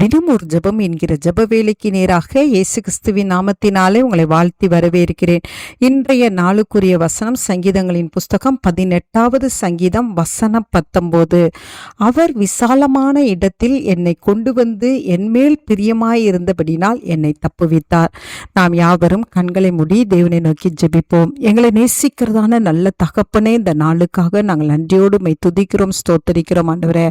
தினம் ஒரு ஜெபம் என்கிற ஜெப வேலைக்கு நேராக இயேசு கிறிஸ்துவின் நாமத்தினாலே உங்களை வாழ்த்தி வரவேற்கிறேன். இன்றைய நாளுக்குரிய வசனம் சங்கீதங்களின் புஸ்தகம் பதினெட்டாவது சங்கீதம் வசனம் பத்தொன்பது. அவர் விசாலமான இடத்தில் என்னை கொண்டு வந்து என்மேல் பிரியமாயிருந்தபடினால் என்னை தப்புவித்தார். நாம் யாவரும் கண்களை மூடி தேவனை நோக்கி ஜெபிப்போம். எங்களை நேசிக்கிறதான நல்ல தகப்பனே இந்த நாளுக்காக நாங்கள் நன்றியோடு மை துதிக்கிறோம் ஸ்தோத்தரிக்கிறோம் ஆண்டவரே.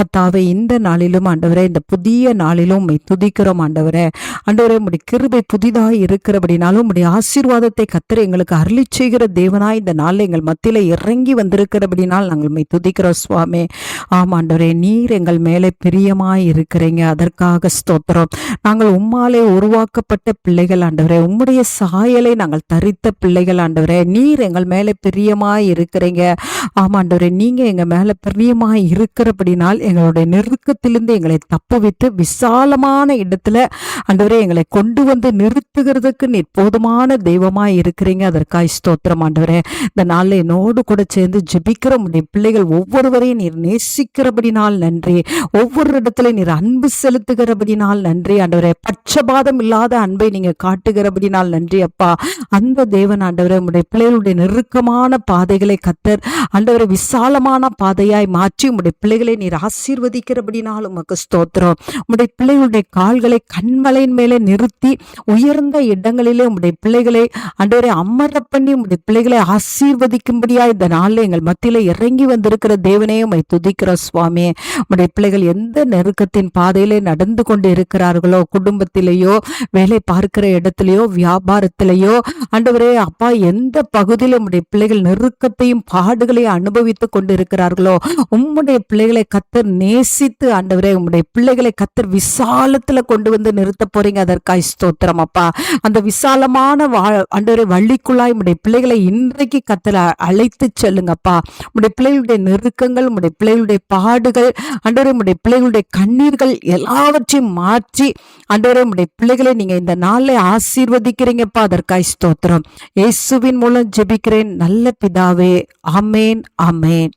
கத்தாவை இந்த நாளிலும் ஆண்டவரே இந்த புதிய நாளிலும் உண்மை துதிக்கிறோம் ஆண்டவரே. ஆண்டவரே உடைய கிருபை புதிதாக இருக்கிறபடினாலும் உடைய ஆசீர்வாதத்தை கத்திர எங்களுக்கு அருளி செய்கிற தேவனாய் இந்த நாளில் எங்கள் மத்தியில இறங்கி வந்திருக்கிறபடினால் நாங்கள் உண்மை துதிக்கிறோம் சுவாமி. ஆமாம் ஆண்டவரே நீர் எங்கள் மேலே பிரியமாய் இருக்கிறீங்க. அதற்காக ஸ்தோத்திரம். நாங்கள் உம்மாலே உருவாக்கப்பட்ட பிள்ளைகள் ஆண்டவரே. உம்முடைய சாயலை நாங்கள் தரித்த பிள்ளைகள் ஆண்டவரே. நீர் எங்கள் மேலே பிரியமாய் இருக்கிறீங்க. ஆமாம் ஆண்டவரே நீங்கள் எங்கள் மேலே பிரியமாய் இருக்கிறபடினால் எங்களுடைய நெருக்கத்திலிருந்து எங்களை தப்புவித்து விசாலமான இடத்துல ஆண்டவரே எங்களை கொண்டு வந்து நிறுத்துகிறதுக்கு நீர் போதுமான தெய்வமாக இருக்கிறீங்க. அதற்காய் ஸ்தோத்திரம் ஆண்டவரே. இந்த நாளில் என்னோடு கூட சேர்ந்து ஜெபிக்கிற உடைய பிள்ளைகள் ஒவ்வொருவரையும் நீர் நேசிக்கிறபடினால் நன்றி. ஒவ்வொரு இடத்துல நீர் அன்பு செலுத்துகிறபடினால் நன்றி. ஆண்டவரே பட்சபாதம் இல்லாத அன்பை நீங்க காட்டுகிறபடினால் நன்றி அப்பா. அந்த தேவன் ஆண்டவரே உடைய பிள்ளைகளுடைய நெருக்கமான பாதைகளை கத்தர் ஆண்டவரை விசாலமான பாதையாய் மாற்றி உடைய பிள்ளைகளை நீர் ஆசீர்வதிக்கிறபடினால் உமக்கு ஸ்தோத்திரம். உம்முடைய பிள்ளைகளுடைய கால்களை கண்மலையின் மேலே நிறுத்தி உயர்ந்த இடங்களிலே உடைய பிள்ளைகளை அன்றவரை அமர பண்ணி உடைய பிள்ளைகளை ஆசீர்வதிக்கும்படியா இந்த நாளில் எங்கள் மத்தியில இறங்கி வந்திருக்கிற தேவனே உம்மை துதிக்கிற சுவாமி. உம்முடைய பிள்ளைகள் எந்த நெருக்கத்தின் பாதையிலே நடந்து கொண்டு இருக்கிறார்களோ குடும்பத்திலேயோ வேலை பார்க்கிற இடத்திலேயோ வியாபாரத்திலேயோ ஆண்டவரே அப்பா எந்த பகுதியில் உம்முடைய பிள்ளைகள் நெருக்கத்தையும் பாடுகளையும் அனுபவித்துக் கொண்டு இருக்கிறார்களோ உம்முடைய பிள்ளைகளை கத்தர் நேசித்து ஆண்டவரே உம்முடைய பிள்ளைகளை கத்தர் விசாலத்துல கொண்டு வந்து நிறுத்த போறீங்க. அதற்காய் ஸ்தோத்திரம் அப்பா. அந்த விசாலமான வா ஆண்டவரே வள்ளிக்குள்ளாய் உடைய பிள்ளைகளை இன்றைக்கு கத்தர் அ- அழைத்து செல்லுங்கப்பா உடைய பிள்ளைகளுடைய நெருக்கங்கள் உடைய பிள்ளைகளுடைய பாடுகள் அன்றரை உடைய பிள்ளைகளுடைய கண்ணீர்கள் எல்லாவற்றையும் மாற்றி அன்றரை உடைய பிள்ளைகளை நீங்க இந்த நாளில் ஆசீர்வதிக்கிறீங்கப்பா அதற்காய் ஸ்தோத்திரம். இயேசுவின் மூலம் ஜெபிக்கிறேன். நல்ல பிதாவே அமேன் அமேன்